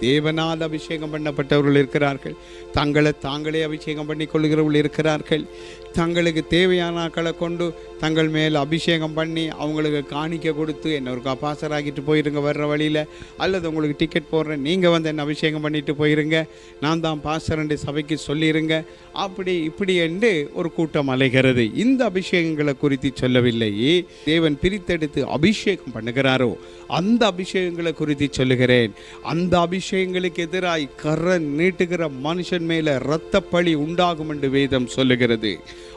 தேவனால் அபிஷேகம் பண்ணப்பட்டவர்கள் இருக்கிறார்கள். தங்களை தாங்களே அபிஷேகம் பண்ணி கொள்கிறவர்கள் இருக்கிறார்கள். தங்களுக்கு தேவையான ஆக்களை கொண்டு தங்கள் மேல் அபிஷேகம் பண்ணி அவங்களுக்கு காணிக்க கொடுத்து என்ன ஒரு பாசர் ஆகிட்டு போயிருங்க வர்ற வழியில். அல்லது உங்களுக்கு டிக்கெட் போடுறேன் நீங்கள் வந்து என்ன அபிஷேகம் பண்ணிட்டு போயிருங்க. நான் தான் பாசரண்டு என்று சபைக்கு சொல்லிடுங்க அப்படி இப்படி என்று ஒரு கூட்டம் அலைகிறது. இந்த அபிஷேகங்களை குறித்து சொல்லவில்லை. தேவன் பிரித்தெடுத்து அபிஷேகம் பண்ணுகிறாரோ அந்த அபிஷேகங்களை குறித்து சொல்லுகிறேன். அந்த அபிஷேகங்களுக்கு எதிராய் கர நீட்டுகிற மனுஷன் மேலே இரத்த பழி உண்டாகும் என்று வேதம் சொல்லுகிறது.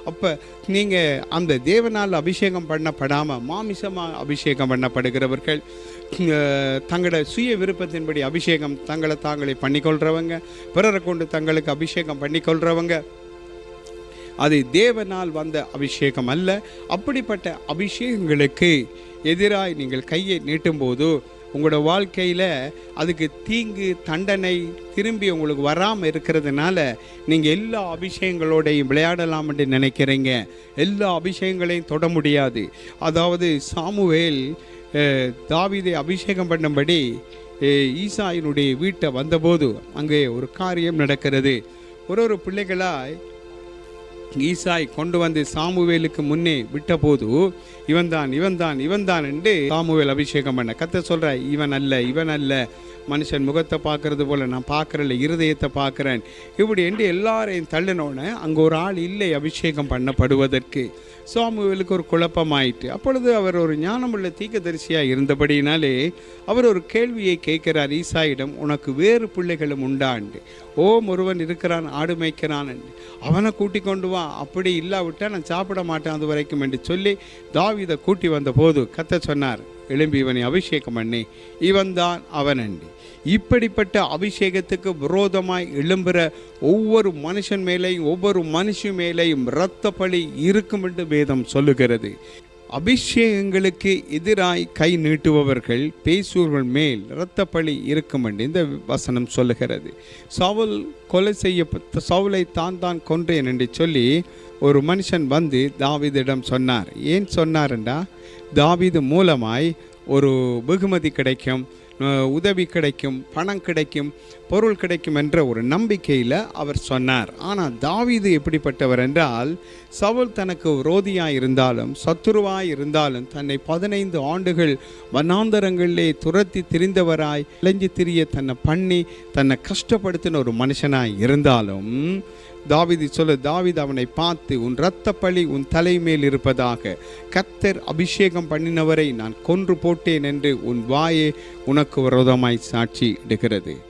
அப்போ நீங்கள் அந்த தேவனால் அபிஷேகம் பண்ணப்படாமல் மாமிசமாக அபிஷேகம் பண்ணப்படுகிறவர்கள் தங்களோட சுய விருப்பத்தின்படி அபிஷேகம் தங்களை தாங்களே பண்ணிக்கொள்கிறவங்க பிறரை கொண்டு தங்களுக்கு அபிஷேகம் பண்ணிக்கொள்கிறவங்க அது தேவனால் வந்த அபிஷேகம் அல்ல. அப்படிப்பட்ட அபிஷேகங்களுக்கு எதிராய் நீங்கள் கையை நீட்டும்போது உங்களோட வாழ்க்கையில் அதுக்கு தீங்கு தண்டனை திரும்பி உங்களுக்கு வராமல் இருக்கிறதுனால நீங்கள் எல்லா அபிஷேகங்களோடையும் விளையாடலாம் என்று நினைக்கிறீங்க. எல்லா அபிஷேகங்களையும் தொட முடியாது. அதாவது சாமுவேல் தாவிதை தாவீதை அபிஷேகம் பண்ணும்படி ஈசாயினுடைய வீட்டை வந்தபோது அங்கே ஒரு காரியம் நடக்கிறது. ஒரு ஒரு பிள்ளைகளாய் ஈசாய் கொண்டு வந்து சாமுவேலுக்கு முன்னே விட்டபோது இவன்தான் இவன்தான் இவன்தான் என்று சாமுவேல் அபிஷேகம் பண்ண. கத்த சொல்ற இவன் அல்ல இவன் அல்ல. மனுஷன் முகத்தை பார்க்கறது போல் நான் பார்க்கறல இருதயத்தை பார்க்குறேன். இப்படி என்று எல்லாரையும் தள்ளினோடனே அங்கே ஒரு ஆள் இல்லை அபிஷேகம் பண்ணப்படுவதற்கு. சாமுவேலுக்கு ஒரு குழப்பமாயிட்டு அப்பொழுது அவர் ஒரு ஞானமுள்ள தீக்கதரிசியாக இருந்தபடியினாலே அவர் ஒரு கேள்வியை கேட்கிறார் ஈசாயிடம் உனக்கு வேறு பிள்ளைகளும் உண்டாண்டு ஓம் ஒருவன் இருக்கிறான் ஆடு மேய்க்கிறான் அவனை கூட்டிக் கொண்டு வா அப்படி இல்லாவிட்டா நான் சாப்பிட மாட்டேன் அது வரைக்கும் என்று சொல்லி தாவிதை கூட்டி வந்த போது கத்த சொன்னார் எழும்பி இவனை அபிஷேகம் பண்ணி இவன்தான் அவன் அண்டி. இப்படிப்பட்ட அபிஷேகத்துக்கு விரோதமாய் எழும்புற ஒவ்வொரு மனுஷன் மேலேயும் ஒவ்வொரு மனுஷன் மேலேயும் இரத்த பழி இருக்கும் என்று வேதம் சொல்லுகிறது. அபிஷேகங்களுக்கு எதிராய் கை நீட்டுபவர்கள் பேசுவர்கள் மேல் இரத்த பழி இருக்கும் என்று இந்த வசனம் சொல்லுகிறது. சவுல் கொலை செய்யப்பட்ட சவுலை தான் தான் கொன்றேன் என்று சொல்லி ஒரு மனுஷன் வந்து தாவிதிடம் சொன்னார். ஏன் சொன்னார்ண்டா? தாவிது மூலமாய் ஒரு வெகுமதி கிடைக்கும். உதவி கிடைக்கும் பணம் கிடைக்கும் பொருள் கிடைக்கும் என்ற ஒரு நம்பிக்கையில் அவர் சொன்னார். ஆனால் தாவீது எப்படிப்பட்டவர் என்றால் சவுல் தனக்கு விரோதியாய் இருந்தாலும் சத்துருவாய் இருந்தாலும் தன்னை பதினைந்து ஆண்டுகள் வண்ணாந்தரங்களிலே துரத்தி திரிந்தவராய் இளைஞ்சி திரிய தன்னை பண்ணி தன்னை கஷ்டப்படுத்தின ஒரு மனுஷனாய் இருந்தாலும் தாவிதி சொல்ல தாவித் அவனை பார்த்து உன் இரத்த பழி உன் தலைமேல் இருப்பதாக கத்தர் அபிஷேகம் பண்ணினவரை நான் கொன்று போட்டேன் என்று உன் வாயே உனக்கு விரோதமாய் சாட்சி இடுகிறது.